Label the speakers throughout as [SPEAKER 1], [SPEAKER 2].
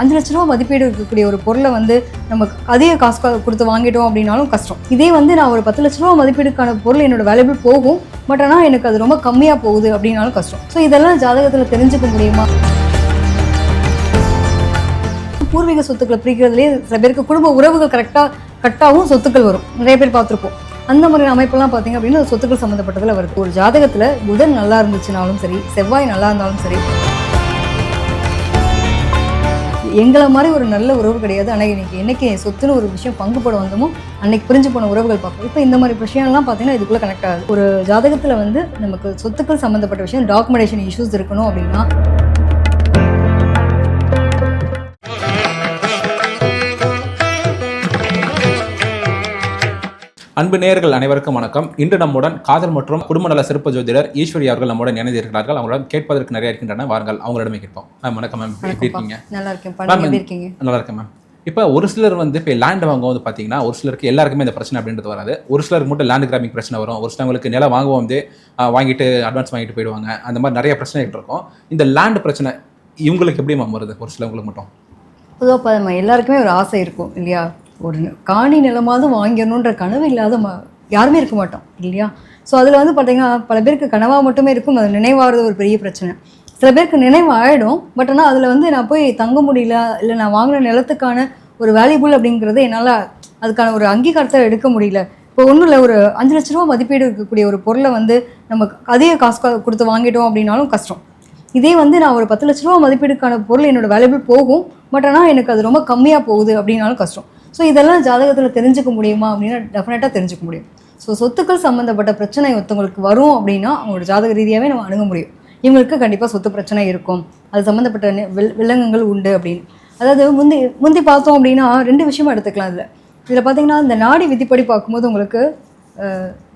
[SPEAKER 1] அஞ்சு லட்ச ரூபா மதிப்பீடு இருக்கக்கூடிய ஒரு பொருளை வந்து நம்ம அதிக காசு கொடுத்து வாங்கிட்டோம் அப்படின்னாலும் கஷ்டம். இதே வந்து நான் ஒரு பத்து லட்ச ரூபா மதிப்பீடுக்கான பொருள் என்னோட வேலைபிள் போகும் பட் ஆனால் எனக்கு அது ரொம்ப கம்மியாக போகுது அப்படின்னாலும் கஷ்டம். ஸோ இதெல்லாம் ஜாதகத்தில் தெரிஞ்சுக்க முடியுமா? பூர்வீக சொத்துக்களை பிரிக்கிறதுலேயே சில பேருக்கு குடும்ப உறவுகள் கரெக்டாக கட்டாகவும் சொத்துக்கள் வரும். நிறைய பேர் பார்த்துருப்போம். அந்த மாதிரி அமைப்பெல்லாம் பார்த்தீங்க அப்படின்னா சொத்துக்கள் சம்மந்தப்பட்டதில் வருது. ஒரு ஜாதகத்தில் புதன் நல்லா இருந்துச்சுனாலும் சரி செவ்வாய் நல்லா இருந்தாலும் சரி எங்களை மாதிரி ஒரு நல்ல உறவு கிடையாது. ஆனால் இன்றைக்கி என்னைக்கு என் சொத்துன்னு ஒரு விஷயம் பங்கு போட வந்தோமோ அன்னைக்கு பிரிஞ்சு போன உறவுகள் பார்ப்போம். இப்போ இந்த மாதிரி விஷயம்லாம் பார்த்தீங்கன்னா இதுக்குள்ளே கனெக்ட் ஆகுது. ஒரு ஜாதகத்தில் வந்து நமக்கு சொத்துக்கள் சம்மந்தப்பட்ட விஷயம் டாக்குமெண்டேஷன் இஷ்யூஸ் இருக்கணும் அப்படின்னா
[SPEAKER 2] அன்பு நேயர்கள் அனைவருக்கும் வணக்கம். இன்று நம்முடன் காதல் மற்றும் குடும்ப நல சிறப்பு ஜோதிடர் ஈஸ்வரி அவர்கள் நம்முடன் இணைந்திருக்கிறார்கள். அவங்களிடம் கேட்பதற்கு நிறைய இருக்கின்றன. வாருங்கள் அவங்களிடமே கேட்போம். மேம் வணக்கம் மேம். எப்படி. இருக்கீங்க?
[SPEAKER 1] நல்லா இருக்கேன்.
[SPEAKER 2] நல்லா இருக்கேன் மேம். இப்போ ஒரு சிலர் வந்து இப்போ லேண்ட் வாங்கும்போது பார்த்தீங்கன்னா ஒரு சிலருக்கு எல்லாருக்குமே இந்த பிரச்சனை அப்படின்றது வராது. ஒரு சிலருக்கு மட்டும் லேண்ட் கிராமிங் பிரச்சனை வரும். ஒரு சிலவங்களுக்கு நிலம் வாங்குவோம் வந்து வாங்கிட்டு அட்வான்ஸ் வாங்கிட்டு போயிடுவாங்க. அந்த மாதிரி நிறைய பிரச்சனைகள் இருக்கும். இந்த லேண்ட் பிரச்சனை இவங்களுக்கு எப்படி மேம் வருது? ஒரு சிலவங்களுக்கு மட்டும்.
[SPEAKER 1] பொதுவாக எல்லாருக்குமே ஒரு ஆசை இருக்கும் இல்லையா? ஒரு காணி நிலமாவது வாங்கிடணுன்ற கனவு இல்லாத ம யாருமே இருக்க மாட்டோம் இல்லையா? ஸோ அதில் வந்து பார்த்தீங்கன்னா பல பேருக்கு கனவாக மட்டுமே இருக்கும். அது நினைவாகிறது ஒரு பெரிய பிரச்சனை. சில பேருக்கு நினைவு ஆகிடும் பட் ஆனால் அதில் வந்து நான் போய் தங்க முடியல இல்லை நான் வாங்கின நிலத்துக்கான ஒரு வேல்யூபிள் அப்படிங்கிறது என்னால் அதுக்கான ஒரு அங்கீகாரத்தை எடுக்க முடியல. இப்போ ஒன்றும் இல்லை ஒரு அஞ்சு லட்ச ரூபா மதிப்பீடு இருக்கக்கூடிய ஒரு பொருளை வந்து நம்ம அதிக காசு கொடுத்து வாங்கிட்டோம் அப்படின்னாலும் கஷ்டம். இதே வந்து நான் ஒரு பத்து லட்ச ரூபா மதிப்பீடுக்கான பொருள் என்னோட வேலைபிள் போகும் பட் ஆனால் எனக்கு அது ரொம்ப கம்மியாக போகுது அப்படின்னாலும் கஷ்டம். ஸோ இதெல்லாம் ஜாதகத்தில் தெரிஞ்சுக்க முடியுமா அப்படின்னா டெஃபினட்டாக தெரிஞ்சுக்க முடியும். ஸோ சொத்துக்கள் சம்மந்தப்பட்ட பிரச்சனை ஒருத்தவங்களுக்கு வரும் அப்படின்னா அவங்களோட ஜாதக ரீதியாகவே நம்ம அணுக முடியும். இவங்களுக்கு கண்டிப்பாக சொத்து பிரச்சனை இருக்கும். அது சம்மந்தப்பட்ட வில் வில்லங்கங்கள் உண்டு அப்படின்னு. அதாவது முந்தி முந்தி பார்த்தோம் அப்படின்னா ரெண்டு விஷயமா எடுத்துக்கலாம் இதில். இதில் பார்த்தீங்கன்னா இந்த நாடி விதிப்படி பார்க்கும்போது உங்களுக்கு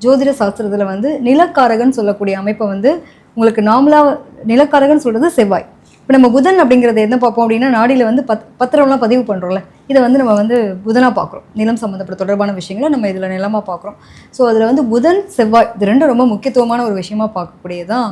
[SPEAKER 1] ஜோதிட சாஸ்திரத்தில் வந்து நிலக்காரகன் சொல்லக்கூடிய அமைப்பை வந்து உங்களுக்கு நார்மலாக நிலக்காரகன் சொல்கிறது செவ்வாய். இப்போ நம்ம புதன் அப்படிங்கிறத என்ன பார்ப்போம் அப்படின்னா நாடியில் வந்து பத் பத்திரம்லாம் பதிவு பண்ணுறோம்ல இதை வந்து நம்ம வந்து புதனாக பார்க்குறோம். நிலம் சம்மந்தப்பட்ட தொடர்பான விஷயங்களை நம்ம இதில் நிலமாக பார்க்குறோம். ஸோ அதில் வந்து புதன் செவ்வாய் இது ரெண்டும் ரொம்ப முக்கியத்துவமான ஒரு விஷயமா பார்க்கக்கூடியதான்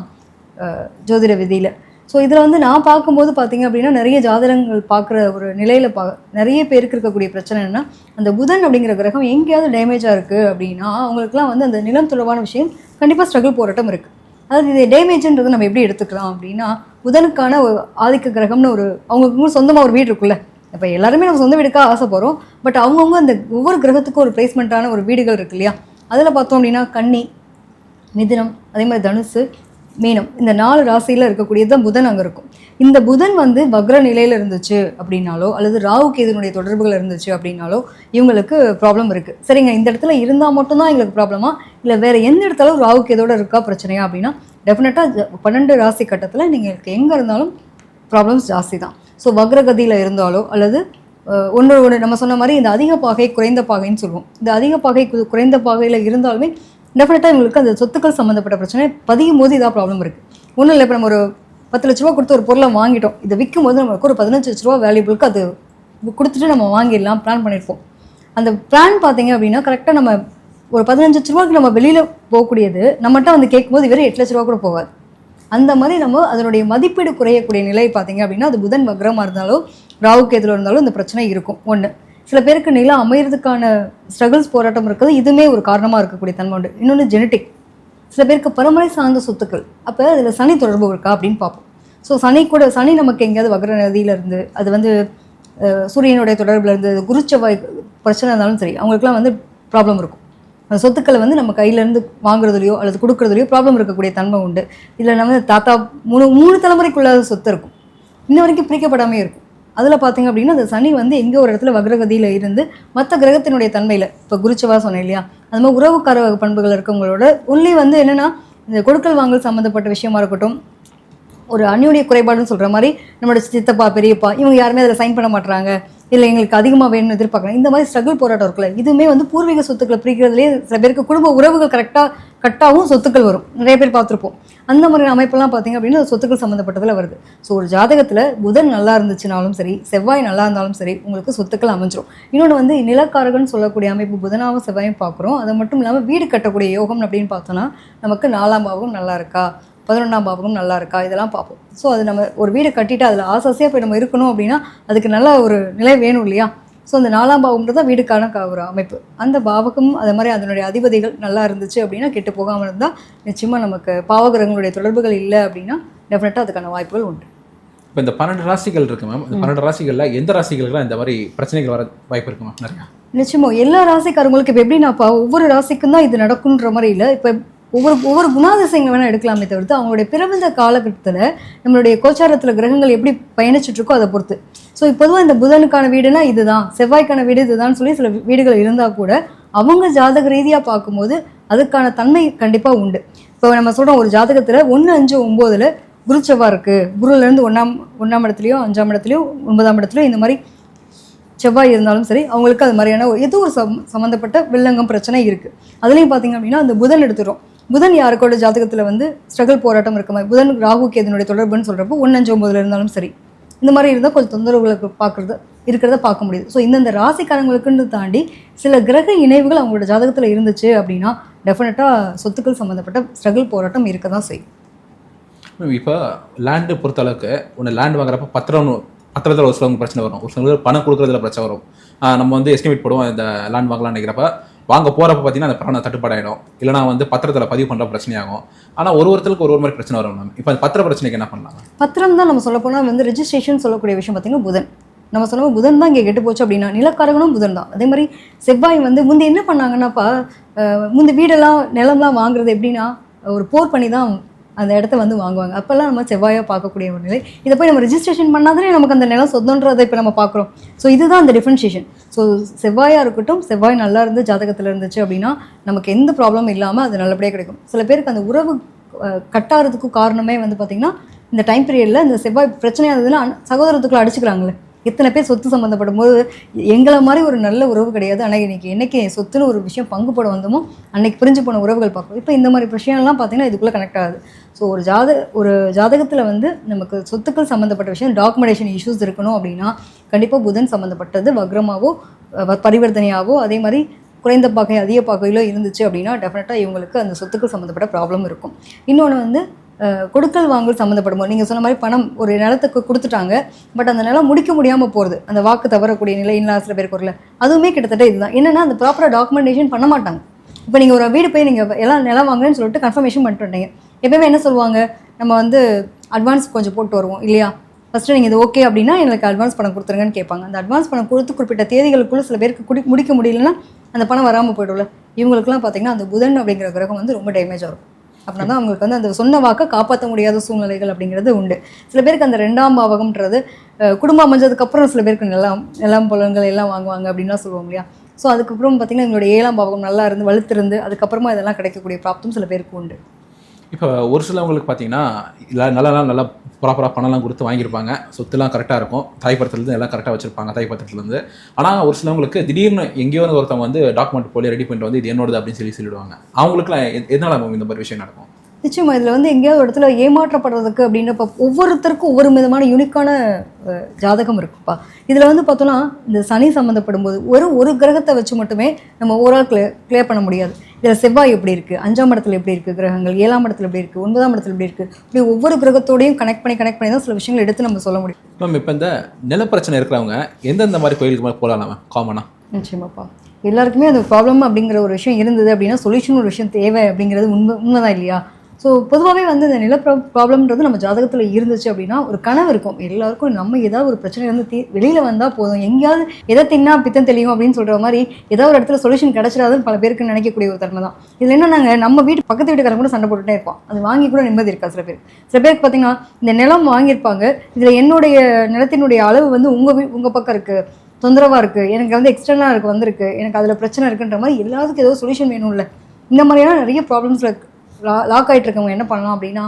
[SPEAKER 1] ஜோதிட விதியில். ஸோ இதில் வந்து நான் பார்க்கும்போது பார்த்தீங்க அப்படின்னா நிறைய ஜாதகங்கள் பார்க்குற ஒரு நிலையில் பா நிறைய பேருக்கு இருக்கக்கூடிய பிரச்சனை என்னன்னா அந்த புதன் அப்படிங்கிற கிரகம் எங்கேயாவது டேமேஜாக இருக்குது அப்படின்னா அவங்களுக்குலாம் வந்து அந்த நிலம் தொடர்பான விஷயம் கண்டிப்பாக ஸ்ட்ரகிள் போராட்டம் இருக்குது அதாவது இது டேமேஜ்ன்றது நம்ம எப்படி எடுத்துக்கலாம் அப்படின்னா புதனுக்கான ஒரு ஆதிக்க கிரகம்னு ஒரு அவங்களுக்கு சொந்தமாக ஒரு வீடு இருக்குல்ல. இப்போ எல்லாருமே நம்ம சொந்த வீடுக்காக ஆசைப்படுறோம். பட் அவங்கவுங்க அந்த ஒவ்வொரு கிரகத்துக்கும் ஒரு பிளேஸ்மெண்ட்டான ஒரு வீடுகள் இருக்கு இல்லையா? அதில் பார்த்தோம் அப்படின்னா கன்னி மிதுனம் அதே மாதிரி தனுசு மீனம் இந்த நாலு ராசியில் இருக்கக்கூடியது தான் புதன் அங்கே இருக்கும். இந்த புதன் வந்து வக்ர நிலையில் இருந்துச்சு அப்படின்னாலோ அல்லது ராகு கேதுனுடைய தொடர்புகள் இருந்துச்சு அப்படின்னாலோ இவங்களுக்கு ப்ராப்ளம் இருக்குது சரிங்க இந்த இடத்துல இருந்தால் மட்டும்தான் எங்களுக்கு ப்ராப்ளமா இல்லை வேறு எந்த இடத்துல ராகு கேதோட இருக்கா பிரச்சனையா அப்படின்னா டெஃபினட்டாக பன்னெண்டு ராசி கட்டத்தில் நீங்கள் எங்கே இருந்தாலும் ப்ராப்ளம்ஸ் ஜாஸ்தி தான் ஸோ வக்ரகதியில் இருந்தாலோ அல்லது ஒன்று ஒன்று நம்ம சொன்ன மாதிரி இந்த அதிக பாகை குறைந்த பாகைன்னு சொல்லுவோம். இந்த அதிக பாகை குறைந்த பாகையில் இருந்தாலுமே டெஃபினட்டாக எங்களுக்கு அந்த சொத்துக்கள் சம்மந்தப்பட்ட பிரச்சனை. பதியும் போது இதாக ப்ராப்ளம் இருக்குது ஒன்றும் இல்லை இப்போ நம்ம ஒரு பத்து லட்ச ரூபா கொடுத்து ஒரு பொருளை வாங்கிட்டோம். இதை விற்கும் போது நம்மளுக்கு ஒரு பதினஞ்சு லட்ச ரூபா வேல்யூபிளுக்கு அது கொடுத்துட்டு நம்ம வாங்கிடலாம் பிளான் பண்ணியிருப்போம். அந்த பிளான் பார்த்தீங்க அப்படின்னா கரெக்டாக நம்ம ஒரு பதினஞ்சு லட்ச ரூபாய்க்கு நம்ம வெளியில் போகக்கூடியது நம்மகிட்ட வந்து கேட்கும்போது வெறும் எட்டு லட்ச ரூபா கூட போகாது. அந்த மாதிரி நம்ம அதனுடைய மதிப்பீடு குறையக்கூடிய நிலை பார்த்தீங்க அப்படின்னா அது புதன் வக்ரமாக இருந்தாலும் ராகு கேதுல இருந்தாலும் இந்த பிரச்சனை இருக்கும். ஒன்று சில பேருக்கு நிலம் அமையிறதுக்கான ஸ்ட்ரகிள்ஸ் போராட்டம் இருக்குது இதுவுமே ஒரு காரணமாக இருக்கக்கூடிய தன்மை உண்டு. இன்னொன்று ஜெனட்டிக் சில பேருக்கு பரம்பரை சார்ந்த சொத்துக்கள். அப்போ அதில் சனி தொடர்பு இருக்கா அப்படின்னு பார்ப்போம். ஸோ சனி கூட சனி நமக்கு எங்கேயாவது வகர நதியிலேருந்து அது வந்து சூரியனுடைய தொடர்பில் இருந்து குருச்செவ்வாய் பிரச்சனை இருந்தாலும் சரி அவங்களுக்குலாம் வந்து ப்ராப்ளம் இருக்கும். அந்த சொத்துக்களை வந்து நம்ம கையிலேருந்து வாங்குறதுலையோ அல்லது கொடுக்குறதுலையோ ப்ராப்ளம் இருக்கக்கூடிய தன்மை உண்டு. இதில் நம்ம தாத்தா மூணு மூணு தலைமுறைக்குள்ள சொத்து இருக்கும். இன்ன வரைக்கும் பிரிக்கப்படாமே இருக்கும். அதில் பார்த்தீங்க அப்படின்னா அந்த சனி வந்து எங்கே ஒரு இடத்துல வக்ரகதியில் இருந்து மற்ற கிரகத்தினுடைய தன்மையில் இப்போ குருச்சவா சொன்னேன் இல்லையா? அது மாதிரி உறவுக்கார பண்புகள் இருக்கவங்களோட ஒன்லி வந்து என்னென்னா இந்த கொடுக்கல் வாங்கல் சம்மந்தப்பட்ட விஷயமா இருக்கட்டும் ஒரு அந்யோன்ய குறைபாடுன்னு சொல்கிற மாதிரி நம்மளோட சித்தப்பா பெரியப்பா இவங்க யாருமே அதில் சைன் பண்ண மாட்டுறாங்க இல்லை எங்களுக்கு அதிகமாக வேணும்னு எதிர்பார்க்குறேன் இந்த மாதிரி ஸ்ட்ரகிள் போராட்டம் இருக்குல்ல இதுவுமே வந்து பூர்வீக சொத்துக்களை பிரிக்கிறதுலேயே சில பேருக்கு குடும்ப உறவுகள் கரெக்டாக கட்டாகவும் சொத்துக்கள் வரும். நிறைய பேர் பார்த்துருப்போம். அந்த மாதிரி அமைப்பெல்லாம் பார்த்தீங்க அப்படின்னா சொத்துக்கள் சம்மந்தப்பட்டதில் வருது. ஸோ ஒரு ஜாதகத்தில் புதன் நல்லா இருந்துச்சுனாலும் சரி செவ்வாய் நல்லா இருந்தாலும் சரி உங்களுக்கு சொத்துக்கள் அமைஞ்சிரும். இன்னொன்று வந்து நிலக்காரகன் சொல்லக்கூடிய அமைப்பு புதனாவும் செவ்வாயும் பார்க்குறோம். அது மட்டும் இல்லாமல் வீடு கட்டக்கூடிய யோகம் அப்படின்னு பார்த்தோன்னா நமக்கு நாலாம் பாவம் நல்லா இருக்கா? பதினொன்றாம் பாவகம் நல்லா இருக்கா இதெல்லாம் பார்ப்போம் ஸோ அது நம்ம ஒரு வீடு கட்டிட்டு அதில் ஆசாசியாக போய் நம்ம இருக்கணும் அப்படின்னா அதுக்கு நல்ல ஒரு நிலை வேணும் இல்லையா? ஸோ அந்த நாலாம் பாவம்ன்றது தான் வீடுக்கான ஒரு அமைப்பு. அந்த பாவகம் அது மாதிரி அதனுடைய அதிபதிகள் நல்லா இருந்துச்சு அப்படின்னா கெட்டு போகாமல் இருந்தால் நிச்சயமாக நமக்கு பாவகிரகங்களுடைய தொடர்புகள் இல்லை அப்படின்னா டெஃபினட்டாக அதுக்கான வாய்ப்புகள் உண்டு.
[SPEAKER 2] இப்போ இந்த பன்னெண்டு ராசிகள் இருக்கு மேம் இந்த பன்னெண்டு ராசிகளில் எந்த ராசிகளுக்குலாம் இந்த மாதிரி பிரச்சனைகள் வர வாய்ப்பு இருக்கு மேம் நிறையா.
[SPEAKER 1] நிச்சயமா எல்லா ராசிக்காரங்களுக்கு இப்போ எப்படின்னாப்பா ஒவ்வொரு ராசிக்கும் தான் இது நடக்குன்ற மாதிரி இல்லை. இப்போ ஒவ்வொரு ஒவ்வொரு குணாதிசயங்களை வேணால் எடுக்கலாமே தவிர்த்து அவங்களுடைய பிறந்த காலகட்டத்தில் நம்மளுடைய கோச்சாரத்தில் கிரகங்கள் எப்படி பயணிச்சுட்ருக்கோ அதை பொறுத்து. ஸோ பொதுவாக இந்த புதனுக்கான வீடுனா இதுதான் செவ்வாய்க்கான வீடு இதுதான் சொல்லி சில வீடுகள் இருந்தால் கூட அவங்க ஜாதக ரீதியாக பார்க்கும்போது அதுக்கான தன்மை கண்டிப்பாக உண்டு. இப்போ நம்ம சொல்கிறோம் ஒரு ஜாதகத்தில் ஒன்று அஞ்சு ஒம்போதில் குரு செவ்வாய் இருக்குது குருலேருந்து ஒன்றாம் ஒன்றாம் இடத்துலையோ அஞ்சாம் இடத்துலையோ ஒன்பதாம் இடத்துலையோ இந்த மாதிரி செவ்வாய் இருந்தாலும் சரி அவங்களுக்கு அது மாதிரியான ஒரு ஏதோ ஒரு சம் சம்மந்தப்பட்ட வில்லங்கம் பிரச்சனை இருக்குது அதுலேயும் பார்த்தீங்க அப்படின்னா அந்த புதன் எடுத்துரும் புதன் யாருக்கோட ஜாதகத்தில் வந்து ஸ்ட்ரகிள் போராட்டம் இருக்க மாதிரி புதன் ராகுக்கு எதனுடைய தொடர்புன்னு சொல்கிறப்போ ஒன்று ஒம்பதுல இருந்தாலும் சரி. இந்த மாதிரி இருந்தால் கொஞ்சம் தொந்தரவுகளுக்கு பார்க்குறது இருக்கிறத பார்க்க முடியுது. ஸோ இந்தந்த ராசிக்காரங்களுக்குன்னு தாண்டி சில கிரக இணைவுகள் அவங்களோட ஜாதகத்தில் இருந்துச்சு அப்படின்னா டெஃபினட்டாக சொத்துக்கள் சம்மந்தப்பட்ட ஸ்ட்ரகிள் போராட்டம் இருக்க தான் செய்யும்
[SPEAKER 2] இப்போ லேண்டு பொறுத்த அளவுக்கு ஒன்று லேண்ட் வாங்குறப்ப பத்திரம் பத்திரத்தில் ஒரு சிலவங்க பிரச்சனை வரும். ஒரு சிலவங்களுக்கு பணம் கொடுக்குறதுல பிரச்சனை வரும். நம்ம வந்து எஸ்டிமேட் போடுவோம் இந்த லேண்ட் வாங்கலாம்னு நினைக்கிறப்ப வாங்க போகிறப்ப பார்த்தீங்கன்னா அந்த பணம் தட்டுப்பாடாயிடும். இல்லைனா வந்து பத்திரத்தில் பதிவு பண்ணுற பிரச்சனையாகும். ஆனால் ஒரு ஒருத்தருக்கு ஒரு ஒரு மாதிரி பிரச்சனை வரும் மேம் இப்போ அந்த பத்திர பிரச்சனைக்கு என்ன பண்ணலாம்
[SPEAKER 1] பத்திரம் தான் நம்ம சொல்ல போனால் வந்து ரெஜிஸ்ட்ரேஷன் சொல்லக்கூடிய விஷயம் பார்த்தீங்கன்னா புதன். நம்ம சொல்லுவோம் புதன் தான் இங்கே கெட்டு போச்சு அப்படின்னா நிலக்காரகனும் புதன் தான். அதே மாதிரி செவ்வாய் வந்து முந்தி என்ன பண்ணாங்கன்னாப்பா அஹ், முந்தி வீடெல்லாம் நிலம்லாம் வாங்குறது எப்படின்னா ஒரு போர் பண்ணி தான் அந்த இடத்த வந்து வாங்குவாங்க. அப்போல்லாம் நம்ம செவ்வாயாக பார்க்கக்கூடிய ஒரு நிலை. இதை போய் நம்ம ரிஜிஸ்ட்ரேஷன் பண்ணாதானே நமக்கு அந்த நிலம் சொந்தன்றதை இப்போ நம்ம பார்க்குறோம். ஸோ இதுதான் அந்த டிஃப்ரென்ஷியேஷன் ஸோ செவ்வாயாக இருக்கட்டும் செவ்வாய் நல்லா இருந்து ஜாதகத்தில் இருந்துச்சு அப்படின்னா நமக்கு எந்த ப்ராப்ளமும் இல்லாமல் அது நல்லபடியாக கிடைக்கும். சில பேருக்கு அந்த உறவு கட்டாகிறதுக்கும் காரணமே வந்து பார்த்திங்கன்னா இந்த டைம் பீரியடில் இந்த செவ்வாய் பிரச்சனையாக இருந்ததுன்னா சகோதரத்துக்குள்ள அடிச்சுக்கிறாங்களே. எத்தனை பேர் சொத்து சம்மந்தப்படும் போது எங்களை மாதிரி ஒரு நல்ல உறவு கிடையாது. ஆனால் இன்னைக்கு என்னைக்கு சொத்துன்னு ஒரு விஷயம் பங்கு போட வந்தோமோ அன்னைக்கு பிரிஞ்சு போன உறவுகள் பார்க்குறோம் இப்போ இந்த மாதிரி விஷயம்லாம் பார்த்தீங்கன்னா இதுக்குள்ளே கனெக்ட் ஆகுது. ஸோ ஒரு ஜாத ஒரு ஜாதகத்தில் வந்து நமக்கு சொத்துக்கள் சம்மந்தப்பட்ட விஷயம் டாக்குமெண்டேஷன் இஷ்யூஸ் இருக்கணும் அப்படின்னா கண்டிப்பாக புதன் சம்மந்தப்பட்டது வக்ரமாகவோ பரிவர்த்தனையாகவோ அதே மாதிரி குறைந்த பகை அதிக பகையிலோ இருந்துச்சு அப்படின்னா டெஃபினட்டாக இவங்களுக்கு அந்த சொத்துக்கள் சம்மந்தப்பட்ட ப்ராப்ளம் இருக்கும். இன்னொன்று வந்து கொடுக்கல் வாங்கல் சம்மந்தப்படும் போது நீங்கள் சொன்ன மாதிரி பணம் ஒரு நிலத்துக்கு கொடுத்துட்டாங்க. பட் அந்த நிலம் முடிக்க முடியாமல் போகிறது அந்த வாக்கு தவறக்கூடிய நிலை இன்னும் சில பேருக்கு வரல அதுவுமே கிட்டத்தட்ட இதுதான். என்னென்னா அந்த ப்ராப்பராக டாக்குமெண்டேஷன் பண்ண மாட்டாங்க. இப்போ நீங்கள் ஒரு வீடு போய் நீங்கள் எல்லாம் நிலம் வாங்குறேன்னு சொல்லிட்டு கன்ஃபர்மேஷன் பண்ணிட்டு வந்தீங்க. எப்பயுமே என்ன சொல்லுவாங்க? நம்ம வந்து அட்வான்ஸ் கொஞ்சம் போட்டு வருவோம் இல்லையா? ஃபஸ்ட்டு நீங்கள் இது ஓகே அப்படின்னா எனக்கு அட்வான்ஸ் பணம் கொடுத்துருங்கன்னு கேட்பாங்க. அந்த அட்வான்ஸ் பணம் கொடுத்து குறிப்பிட்ட தேதிகளுக்குள்ளே சில பேருக்கு குடி முடிக்க முடியலன்னா அந்த பணம் வராமல் போய்டும்ல. இவங்களுக்குலாம் பார்த்தீங்கன்னா அந்த புதன் அப்படிங்கிற கிரகம் வந்து ரொம்ப டேமேஜ் ஆகும் அப்படின்னா அவங்களுக்கு வந்து அந்த சொன்ன வாக்கை காப்பாற்ற முடியாத சூழ்நிலைகள் அப்படிங்கிறது உண்டு. சில பேருக்கு அந்த ரெண்டாம் பாவகம்ன்றது குடும்பம் அமைஞ்சதுக்கப்புறம் சில பேருக்கு நிலம் நிலம் புலன்கள் எல்லாம் வாங்குவாங்க அப்படின்லாம் சொல்லுவோம் இல்லையா? ஸோ அதுக்கப்புறம் பார்த்தீங்கன்னா எங்களுடைய ஏழாம் பாவகம் நல்லா இருந்து வலுத்திருந்து அதுக்கப்புறமா இதெல்லாம் கிடைக்கக்கூடிய பிராப்தம் சில பேருக்கு உண்டு.
[SPEAKER 2] இப்போ ஒரு சிலவங்களுக்கு பார்த்தீங்கன்னா இல்லை நல்லா நல்லா ப்ராப்பராக பணம்லாம் கொடுத்து வாங்கியிருப்பாங்க. சொத்துலாம் கரெக்டாக இருக்கும். தாய்ப்பத்திரத்துலேருந்து எல்லாம் கரெக்டாக வச்சிருப்பாங்க தாய்ப்பத்திரத்துலேருந்து ஆனால் ஒரு சிலவங்களுக்கு திடீர்னு எங்கேயோ ஒருத்தவங்க வந்து டாக்குமெண்ட் போலி ரெடி பண்ணிட்டு வந்து இது என்னோடது அப்படின்னு சொல்லி சொல்லிடுவாங்க. அவங்களுக்குலாம் எதனால் எதனால இந்த மாதிரி விஷயம் நடக்கும்?
[SPEAKER 1] நிச்சயமா இதில் வந்து எங்கேயாவது ஒரு இடத்துல ஏமாற்றப்படுறதுக்கு அப்படின்றப்ப ஒவ்வொருத்தருக்கும் ஒவ்வொரு விதமான யூனிக்கான ஜாதகம் இருக்குப்பா. இதில் வந்து பார்த்தோன்னா இந்த சனி சம்மந்தப்படும் போது ஒரு ஒரு கிரகத்தை வச்சு மட்டுமே நம்ம ஓவரால் கிளியர் கிளியர் பண்ண முடியாது. இதில் செவ்வாய் எப்படி இருக்குது அஞ்சாம் இடத்துல எப்படி இருக்குது கிரகங்கள்? ஏழாம் இடத்துல எப்படி இருக்குது ஒன்பதாம் இடத்துல எப்படி இருக்குது இப்படி ஒவ்வொரு கிரகத்தோடையும் கனெக்ட் பண்ணி கனெக்ட் பண்ணி தான் சில விஷயங்கள் எடுத்து நம்ம சொல்ல முடியும்.
[SPEAKER 2] மேம் இப்போ இந்த நிலப்பிரச்சனை இருக்கிறவங்க எந்தெந்த மாதிரி கோயிலுக்கு மேலே போகலாம் காமனாக
[SPEAKER 1] நிச்சயமாப்பா. எல்லாருக்குமே அந்த ப்ராப்ளம் அப்படிங்கிற ஒரு விஷயம் இருந்தது அப்படின்னா சொல்யூஷன் ஒரு விஷயம் தேவை அப்படிங்கிறது உண்மை உண்மைதான் இல்லையா? ஸோ பொதுவாகவே வந்து இந்த நில ப்ராப்ளம்ன்றது நம்ம ஜாதகத்தில் இருந்துச்சு அப்படின்னா ஒரு கனவு இருக்கும். எல்லாருக்கும் நம்ம ஏதாவது ஒரு பிரச்சனை வந்து தீ வெளியில் வந்தால் போதும். எங்கேயாவது எதை தின்னா பித்தம் தெளியும் அப்படின்னு சொல்கிற மாதிரி ஏதாவது ஒரு இடத்துல சொல்யூஷன் கிடச்சிடாதுன்னு பல பேருக்கு நினைக்கக்கூடிய ஒரு தன்மை தான். இதில் என்ன நாங்கள் நம்ம வீட்டு பக்கத்து வீட்டுக்காரங்க கூட சண்டை போட்டுட்டே இருப்போம் அது வாங்கி கூட நிம்மதி இருக்கா சில பேர்? சில பேருக்கு பார்த்தீங்கன்னா இந்த நிலம் வாங்கியிருப்பாங்க. இதில் என்னுடைய நிலத்தினுடைய அளவு வந்து உங்கள் வீ உங்கள் பக்கம் இருக்குது தொந்தரவாக இருக்குது எனக்கு வந்து எக்ஸ்டர்னலாக இருக்குது வந்திருக்கு. எனக்கு அதில் பிரச்சனை இருக்குன்ற மாதிரி எல்லாத்துக்கும் ஏதோ சொல்யூஷன் வேணும்ல. இந்த மாதிரியான நிறைய ப்ராப்ளம்ஸில் லா லாக் ஆகிட்டு இருக்கவங்க என்ன பண்ணலாம் அப்படின்னா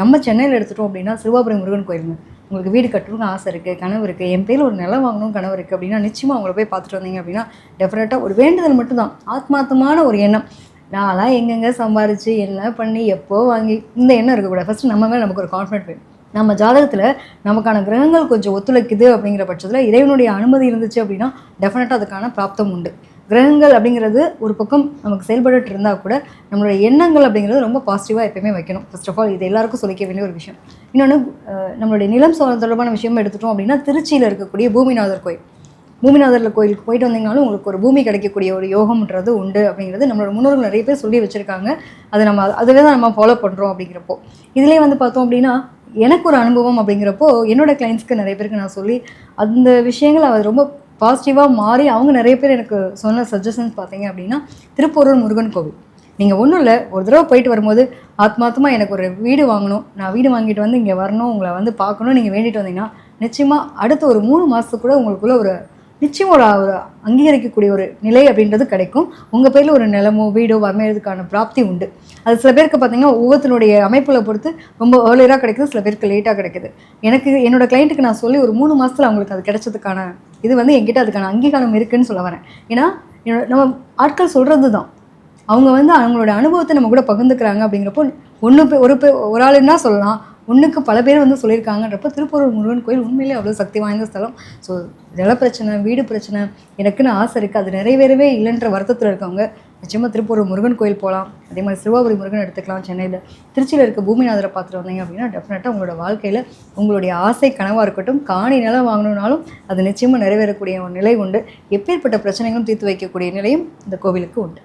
[SPEAKER 1] நம்ம சென்னையில் எடுத்துட்டோம் அப்படின்னா சிவாபுரி முருகன் கோயிலுங்க. உங்களுக்கு வீடு கட்டணும்னு ஆசை இருக்குது கனவு இருக்குது என் பேரில் ஒரு நிலம் வாங்கணும் கனவு இருக்குது அப்படின்னா நிச்சயமாக அவங்கள போய் பார்த்துட்டு வந்தீங்க அப்படின்னா டெஃபினட்டாக ஒரு வேண்டுதல் மட்டும்தான். ஆத்மார்த்தமான ஒரு எண்ணம். நான்லாம் எங்கெங்கே சம்பாரித்து என்ன பண்ணி எப்போ வாங்கி இந்த எண்ணம் இருக்கக்கூடாது ஃபஸ்ட்டு நம்ம மேலே நமக்கு ஒரு கான்ஃபிடென்ட் வேணும். நம்ம ஜாதகத்தில் நமக்கான கிரகங்கள் கொஞ்சம் ஒத்துழைக்குது அப்படிங்கிற பட்சத்தில் இறைவனுடைய அனுமதி இருந்துச்சு அப்படின்னா டெஃபினட்டாக அதுக்கான பிராப்தம் உண்டு. கிரகங்கள் அப்படிங்கிறது ஒரு பக்கம் நமக்கு செயல்பட்டு இருந்தால் கூட நம்மளுடைய எண்ணங்கள் அப்படிங்கிறது ரொம்ப பாசிட்டிவாக எப்பயுமே வைக்கணும். ஃபர்ஸ்ட் ஆஃப் ஆல் இது எல்லாருக்கும் சொல்லிக்க வேண்டிய ஒரு விஷயம். இன்னொன்று நம்மளுடைய நிலம் தொடர்பான விஷயம் எடுத்துட்டோம் அப்படின்னா திருச்சியில் இருக்கக்கூடிய பூமிநாதர் கோயில். பூமிநாதரில் கோயிலுக்கு போயிட்டு வந்தீங்கனாலும் உங்களுக்கு ஒரு பூமி கிடைக்கக்கூடிய ஒரு யோகம்ன்றது உண்டு அப்படிங்கிறது நம்மளோட முன்னோர்கள் நிறைய பேர் சொல்லி வச்சுருக்காங்க. அதை நம்ம அதுவே தான் நம்ம ஃபாலோ பண்ணுறோம் அப்படிங்கிறப்போ. இதுலேயே வந்து பார்த்தோம் அப்படின்னா எனக்கு ஒரு அனுபவம் அப்படிங்கிறப்போ என்னோடய கிளைண்ட்ஸ்க்கு நிறைய பேருக்கு நான் சொல்லி அந்த விஷயங்கள் அது ரொம்ப பாசிட்டிவாக மாறி அவங்க நிறைய பேர் எனக்கு சொன்ன சஜஷன்ஸ் பார்த்தீங்க அப்படின்னா திருப்பூரூர் முருகன் கோவில். நீங்கள் ஒன்றும் இல்லை ஒரு தடவை போயிட்டு வரும்போது ஆத்மாத்தமாக எனக்கு ஒரு வீடு வாங்கணும் நான் வீடு வாங்கிட்டு வந்து இங்கே வரணும் உங்களை வந்து பார்க்கணும் நீங்கள் வேண்டிட்டு வந்தீங்கன்னா நிச்சயமாக அடுத்த ஒரு மூணு மாதத்துக்கு கூட உங்களுக்குள்ளே ஒரு நிச்சயம் ஒரு ஒரு அங்கீகரிக்கக்கூடிய ஒரு நிலை அப்படின்றது கிடைக்கும். உங்கள் பேரில் ஒரு நிலமோ வீடோ அமையிறதுக்கான பிராப்தி உண்டு. அது சில பேருக்கு பார்த்தீங்கன்னா ஒவ்வொருத்தருடைய அமைப்பில் பொறுத்து ரொம்ப ஏர்லியராக கிடைக்குது சில பேருக்கு லேட்டாக கிடைக்குது. எனக்கு என்னோட கிளைண்ட்டுக்கு நான் சொல்லி ஒரு மூணு மாதத்தில் அவங்களுக்கு அது கிடைச்சதுக்கான இது வந்து என்கிட்ட அதுக்கான அங்கீகாரம் இருக்குன்னு சொல்ல வரேன். ஏன்னா என்னோட நம்ம ஆட்கள் சொல்கிறது தான் அவங்க வந்து அவங்களோட அனுபவத்தை நம்ம கூட பகிர்ந்துக்கிறாங்க அப்படிங்கிறப்போ ஒன்று ஒரு பே- ஒரு ஆளுன்னா சொல்லலாம். ஒன்றுக்கு பல பேர் வந்து சொல்லியிருக்காங்கன்றப்ப திருப்பூர் முருகன் கோயில் உண்மையிலே அவ்வளோ சக்தி வாய்ந்த ஸ்தலம். ஸோ நில பிரச்சனை வீடு பிரச்சனை எனக்குன்னு ஆசை இருக்குது அது நிறைவேறவே இல்லைன்ற வருத்தத்தில் இருக்கவங்க நிச்சயமாக திருப்பூர் முருகன் கோயில் போகலாம் அதே மாதிரி சிறுவாபுரி முருகன் எடுத்துக்கலாம் சென்னையில். திருச்சியில் இருக்க பூமிநாதரை பார்த்துட்டு வந்தீங்க அப்படின்னா டெஃபினட்டாக உங்களோட வாழ்க்கையில் உங்களுடைய ஆசை கனவாக இருக்கட்டும். காணி நிலம் வாங்கணுன்னாலும் அது நிச்சயமாக நிறைவேறக்கூடிய ஒரு நிலை உண்டு. எப்பேற்பட்ட பிரச்சனைகளும் தீர்த்து வைக்கக்கூடிய நிலையும் இந்த கோவிலுக்கு உண்டு.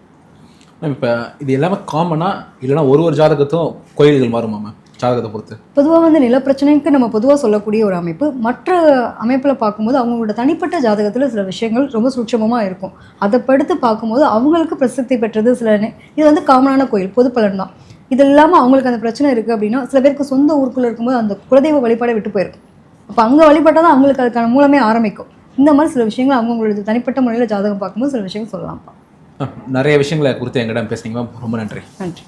[SPEAKER 2] இப்போ இது எல்லாமே காமனாக இல்லைன்னா ஒரு ஒரு ஜாதகத்தும் கோயில்கள் மாறுமா மேம் ஜாதகத்தை பொறுத்து.
[SPEAKER 1] பொதுவாக வந்து நிலப்பிரச்சனைக்கு நம்ம பொதுவாக சொல்லக்கூடிய ஒரு அமைப்பு. மற்ற அமைப்பில் பார்க்கும்போது அவங்களோட தனிப்பட்ட ஜாதகத்தில் சில விஷயங்கள் ரொம்ப சூட்சமமாக இருக்கும். அதை படுத்து பார்க்கும்போது அவங்களுக்கு பிரசித்தி பெற்றது சில இது வந்து காமனான கோயில் பொது பலன் தான். இது இல்லாமல் அவங்களுக்கு அந்த பிரச்சனை இருக்குது அப்படின்னா சில பேருக்கு சொந்த ஊருக்குள்ளே இருக்கும்போது அந்த குலதெய்வ வழிபாடை விட்டு போயிருக்கும். அப்போ அங்கே வழிபட்டால் தான் அவங்களுக்கு அதுக்கான மூலமே ஆரம்பிக்கும். இந்த மாதிரி சில விஷயங்கள் அவங்களோட தனிப்பட்ட முறையில் ஜாதகம் பார்க்கும்போது சில விஷயங்கள் சொல்லலாம்ப்பா.
[SPEAKER 2] நிறைய விஷயங்களை குறித்து எங்கிட்ட பேசுனீங்க. மேம் ரொம்ப நன்றி.
[SPEAKER 1] நன்றி.